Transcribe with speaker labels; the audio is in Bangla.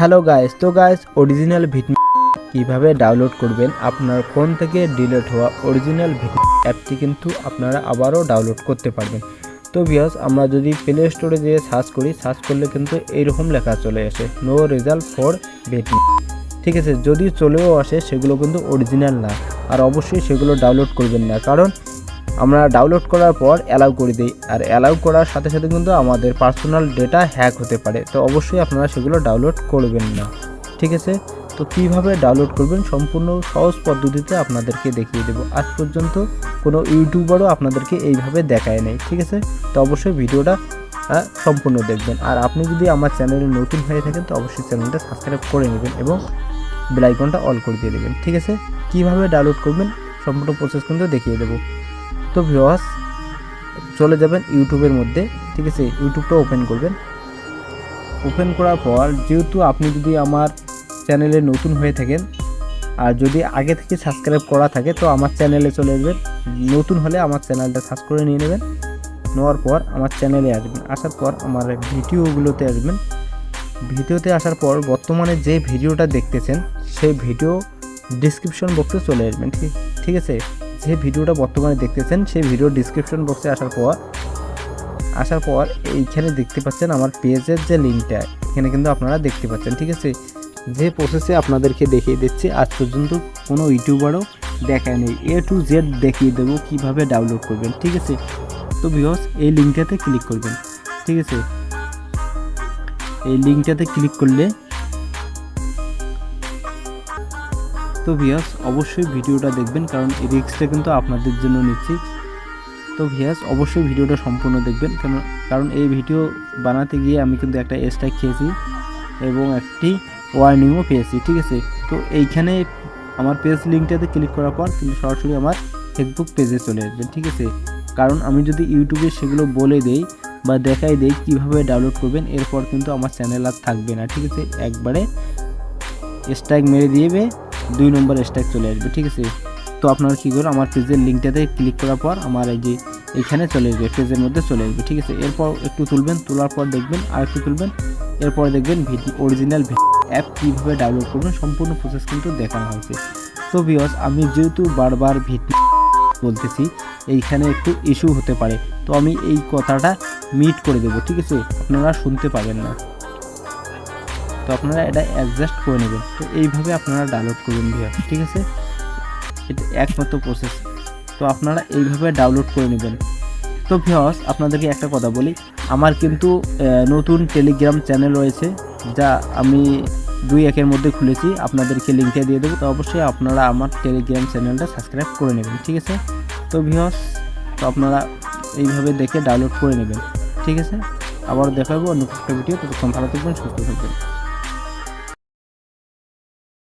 Speaker 1: হ্যালো গাইস তো গাইস অরিজিনাল ভিডিও কীভাবে ডাউনলোড করবেন? আপনার ফোন থেকে ডিলিট হওয়া অরিজিনাল ভিডিও অ্যাপটি কিন্তু আপনারা আবারও ডাউনলোড করতে পারবেন। তো বিয়াস আমরা যদি প্লে স্টোরে যেয়ে সার্চ করি সার্চ করলে কিন্তু এইরকম লেখা চলে আসে নো রেজাল্ট ফর ভিডিও ঠিক আছে, যদি চলেও আসে, সেগুলো কিন্তু অরিজিনাল না। আর অবশ্যই সেগুলো ডাউনলোড করবেন না। কারণ আমরা ডাউনলোড করার পর অ্যালাউ করে দিই। আর অ্যালাউ করার সাথে সাথে কিন্তু আমাদের পার্সোনাল ডেটা হ্যাক হতে পারে। তো অবশ্যই আপনারা সেগুলো ডাউনলোড করবেন না। ঠিক আছে? তো কীভাবে ডাউনলোড করবেন সম্পূর্ণ সহজ পদ্ধতিতে আপনাদেরকে দেখিয়ে দেবো। আজ পর্যন্ত কোনো ইউটিউবারও আপনাদেরকে এইভাবে দেখায় নেই। ঠিক আছে? তো অবশ্যই ভিডিওটা সম্পূর্ণ দেখবেন। আর আপনি যদি আমার চ্যানেলে নতুন হয়ে থাকেন, তো অবশ্যই চ্যানেলটা সাবস্ক্রাইব করে নেবেন এবং বেল আইকনটা অল করে দিয়ে দেবেন। ঠিক আছে? কীভাবে ডাউনলোড করবেন, সম্পূর্ণ প্রসেস কিন্তু দেখিয়ে দেবো। তো ভিওয়াস চলে যাবেন ইউটিউবের মধ্যে, ঠিক আছে? ইউটিউবটা ওপেন করবেন। ওপেন করার পর, যেহেতু আপনি যদি আমার চ্যানেলে নতুন হয়ে থাকেন, আর যদি আগে থেকে সাবস্ক্রাইব করা থাকে, তো আমার চ্যানেলে চলে আসবেন। নতুন হলে আমার চ্যানেলটা সার্চ করে নিয়ে নেবেন। নেওয়ার পর আমার চ্যানেলে আসবেন। আসার পর আমার ভিডিওগুলোতে আসবেন। ভিডিওতে আসার পর বর্তমানে যে ভিডিওটা দেখতেছেন, সেই ভিডিও ডিসক্রিপশন বক্সে চলে আসবেন, ঠিক ঠিক আছে? যে ভিডিওটা বর্তমানে দেখতেছেন, সেই ভিডিও ডিসক্রিপশন বক্সে আসার পর আসার পর এইখানে দেখতে পাচ্ছেন আমার পেজের যে লিঙ্কটা এখানে কিন্তু আপনারা দেখতে পাচ্ছেন, ঠিক আছে? যে প্রসেসে আপনাদেরকে দেখিয়ে দিচ্ছি, আজ পর্যন্ত কোনো ইউটিউবারও দেখায় নেই এ টু জেড দেখিয়ে দেবো কীভাবে ডাউনলোড করবেন, ঠিক আছে? তো বিকজ এই লিঙ্কটাতে ক্লিক করবেন, ঠিক আছে? এই লিঙ্কটাতে ক্লিক করলে তো ভিয়াস অবশ্যই ভিডিওটা দেখবেন কারণ এই রিক্সটা কিন্তু আপনাদের জন্য নিচ্ছি। তো ভিয়াস অবশ্যই ভিডিওটা সম্পূর্ণ দেখবেন কেন কারণ এই ভিডিও বানাতে গিয়ে আমি কিন্তু একটা স্ট্রাইক খেয়েছি এবং একটি ওয়ার্নিংও পেয়েছি, ঠিক আছে? তো এইখানে আমার পেজ লিঙ্কটাতে ক্লিক করার পর কিন্তু সরাসরি আমার ফেসবুক পেজে চলে আসবেন, ঠিক আছে? কারণ আমি যদি ইউটিউবে সেগুলো বলে দেই বা দেখাই দেই কীভাবে ডাউনলোড করবেন, এরপর কিন্তু আমার চ্যানেল আর থাকবে না, ঠিক আছে? একবারে স্ট্রাইক মেরে দিয়েবে দুই নম্বর স্ট্রাইক চলে আসবে, ঠিক আছে? তো আপনারা কী করুন আমার পেজের লিঙ্কটাতে ক্লিক করার পর আমার এই যে এখানে চলে আসবে পেজের মধ্যে চলে আসবে, ঠিক আছে? এরপর একটু তুলবেন, তোলার পর দেখবেন, আর একটু তুলবেন, এরপর দেখবেন ভিডিও অরিজিনাল অ্যাপ কীভাবে ডাউনলোড করবেন, সম্পূর্ণ প্রসেস কিন্তু দেখানো হয়েছে। তো বিয়স আমি যেহেতু বারবার ভিডিও বলতেছি, এইখানে একটু ইস্যু হতে পারে। তো আমি এই কথাটা মিট করে দেবো, ঠিক আছে? আপনারা শুনতে পাবেন না। তো আপনারা এটা অ্যাডজাস্ট করে নেবেন। তো এইভাবে আপনারা ডাউনলোড করবেন ভিডিও ঠিক আছে? এটা একমাত্র প্রসেস তো আপনারা এইভাবে ডাউনলোড করে নেবেন। তো ভিওস আপনাদেরকে একটা কথা বলি, আমার কিন্তু নতুন টেলিগ্রাম চ্যানেল রয়েছে, যা আমি দুই একের মধ্যে খুলেছি। আপনাদেরকে লিঙ্কটা দিয়ে দেবো, তো অবশ্যই আপনারা আমার টেলিগ্রাম চ্যানেলটা সাবস্ক্রাইব করে নেবেন, ঠিক আছে? তো ভিওস তো আপনারা এইভাবে দেখে ডাউনলোড করে নেবেন, ঠিক আছে? আবার দেখাবো অন্য একটা ভিডিও ততক্ষণ ভালো থাকবেন, সুস্থ থাকবেন।